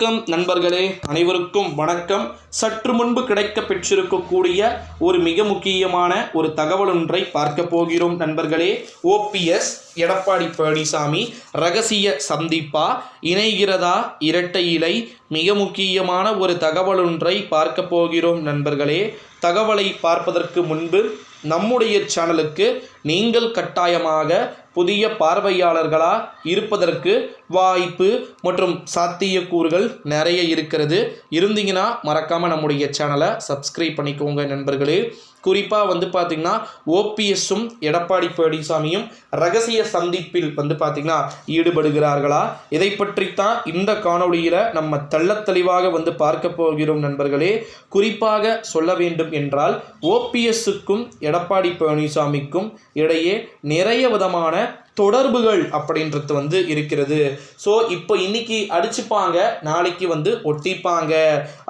வணக்கம் நண்பர்களே. அனைவருக்கும் வணக்கம். சற்று முன்பு கிடைக்க பெற்றிருக்கக்கூடிய ஒரு மிக முக்கியமான ஒரு தகவல் ஒன்றை பார்க்க போகிறோம் நண்பர்களே. ஓபிஎஸ் எடப்பாடி பழனிசாமி ரகசிய சந்திப்பா இணைகிறதா? இரட்டை இலை மிக முக்கியமான ஒரு தகவல் ஒன்றை பார்க்க போகிறோம் நண்பர்களே. தகவலை பார்ப்பதற்கு முன்பு நம்முடைய சேனலுக்கு நீங்கள் கட்டாயமாக புதிய பார்வையாளர்களாக இருப்பதற்கு வாய்ப்பு மற்றும் சாத்தியக்கூறுகள் நிறைய இருக்கிறது. இருந்தீங்கன்னா மறக்காமல் நம்முடைய சேனலை சப்ஸ்கிரைப் பண்ணிக்கோங்க நண்பர்களே. குறிப்பாக வந்து பார்த்திங்கன்னா ஓபிஎஸ்ஸும் எடப்பாடி பழனிசாமியும் ரகசிய சந்திப்பில் வந்து பார்த்திங்கன்னா ஈடுபடுகிறார்களா? இதை பற்றித்தான் இந்த காணொளியில் நம்ம தெள்ளத்தெளிவாக வந்து பார்க்க போகிறோம் நண்பர்களே. குறிப்பாக சொல்ல வேண்டும் என்றால் ஓபிஎஸ்ஸுக்கும் எடப்பாடி பழனிசாமிக்கும் இடையே நிறைய விதமான தொடர்புகள் அப்படின்றது வந்து இருக்கிறது. ஸோ இப்போ இன்னைக்கு அடிச்சுப்பாங்க நாளைக்கு வந்து ஒட்டிப்பாங்க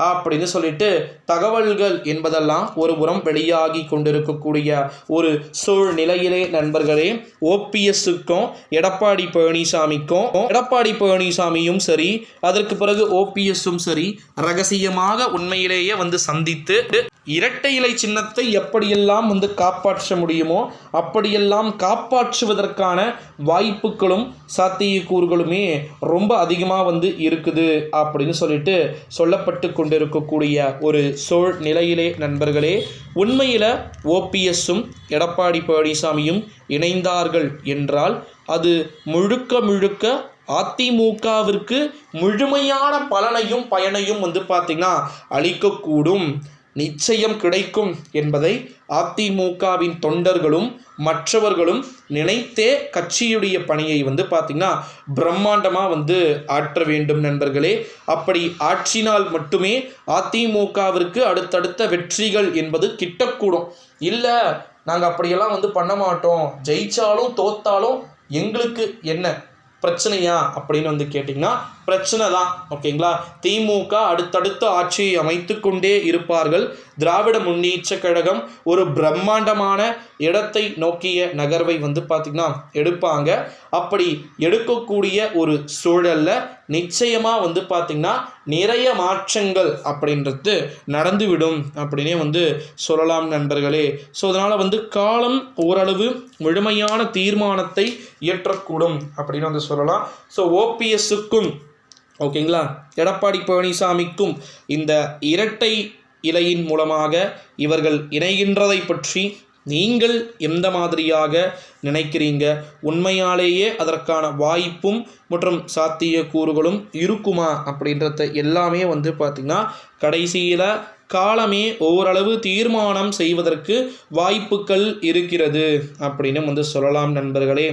அப்படின்னு சொல்லிட்டு தகவல்கள் என்பதெல்லாம் ஒரு புறம் வெளியாகி கொண்டிருக்கக்கூடிய ஒரு சூழ்நிலையிலே நண்பர்களே ஓபிஎஸ்ஸுக்கும் எடப்பாடி பழனிசாமிக்கும் எடப்பாடி பழனிசாமியும் சரி அதற்கு பிறகு ஓபிஎஸ்ஸும் சரி ரகசியமாக உண்மையிலேயே வந்து சந்தித்து இரட்டை இலை சின்னத்தை எப்படியெல்லாம் வந்து காப்பாற்ற முடியுமோ அப்படியெல்லாம் காப்பாற்றுவதற்கான வாய்ப்புகளும் சாத்தியக்கூறுகளுமே ரொம்ப அதிகமாக வந்து இருக்குது அப்படின்னு சொல்லிட்டு சொல்லப்பட்டு கொண்டிருக்கக்கூடிய ஒரு சூழ் நிலையிலே நண்பர்களே உண்மையில் ஓபிஎஸ்ஸும் எடப்பாடி பழனிசாமியும் இணைந்தார்கள் என்றால் அது முழுக்க முழுக்க அதிமுகவிற்கு முழுமையான பலனையும் பயனையும் வந்து பார்த்திங்கன்னா அளிக்கக்கூடும். நிச்சயம் கிடைக்கும் என்பதை அதிமுகவின் தொண்டர்களும் மற்றவர்களும் நினைத்தே கட்சியுடைய பணியை வந்து பார்த்திங்கன்னா பிரம்மாண்டமாக வந்து ஆற்ற வேண்டும் நண்பர்களே. அப்படி ஆற்றினால் மட்டுமே அதிமுகவிற்கு அடுத்தடுத்த வெற்றிகள் என்பது கிட்டக்கூடும். இல்லை நாங்கள் அப்படியெல்லாம் வந்து பண்ண மாட்டோம். ஜெயித்தாலும் தோத்தாலும் எங்களுக்கு என்ன பிரச்சனையா அப்படின்னு வந்து கேட்டிங்கன்னா பிரச்சனை தான் ஓகேங்களா? திமுக அடுத்தடுத்து ஆட்சியை அமைத்து கொண்டே இருப்பார்கள். திராவிட முன்னேற்ற கழகம் ஒரு பிரம்மாண்டமான இடத்தை நோக்கிய நகர்வை வந்து பார்த்திங்கன்னா எடுப்பாங்க. அப்படி எடுக்கக்கூடிய ஒரு சூழலில் நிச்சயமாக வந்து பார்த்திங்கன்னா நிறைய மாற்றங்கள் அப்படின்றது நடந்துவிடும் அப்படின்னே வந்து சொல்லலாம் நண்பர்களே. ஸோ அதனால் வந்து காலம் ஓரளவு முழுமையான தீர்மானத்தை இயற்றக்கூடும் அப்படின்னு வந்து சொல்லலாம். ஸோ ஓபிஎஸ்ஸுக்கும் ஓகேங்களா? எடப்பாடி பழனிசாமிக்கும் இந்த இரட்டை இலையின் மூலமாக இவர்கள் இணைகின்றதை பற்றி நீங்கள் எந்த மாதிரியாக நினைக்கிறீங்க? உண்மையாலேயே அதற்கான வாய்ப்பும் மற்றும் சாத்திய கூறுகளும் இருக்குமா அப்படின்றத எல்லாமே வந்து பார்த்திங்கன்னா கடைசியில் காலமே ஓரளவு தீர்மானம் செய்வதற்கு வாய்ப்புகள் இருக்கிறது அப்படின்னு வந்து சொல்லலாம் நண்பர்களே.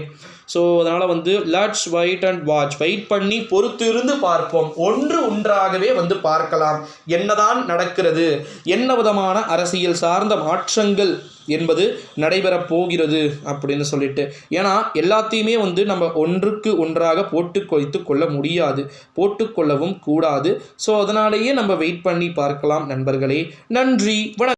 ஸோ அதனால் வந்து let's wait and watch wait பண்ணி பொறுத்திருந்து பார்ப்போம். ஒன்று ஒன்றாகவே வந்து பார்க்கலாம். என்னதான் நடக்கிறது? என்ன விதமான அரசியல் சார்ந்த மாற்றங்கள் என்பது நடைபெறப் போகிறது அப்படின்னு சொல்லிட்டு. ஏன்னா எல்லாத்தையுமே வந்து நம்ம ஒன்றுக்கு ஒன்றாக போட்டு வைத்து கொள்ள முடியாது. போட்டுக்கொள்ளவும் கூடாது. ஸோ அதனாலேயே நம்ம வெயிட் பண்ணி பார்க்கலாம் நண்பர்களே. நன்றி. வணக்கம்.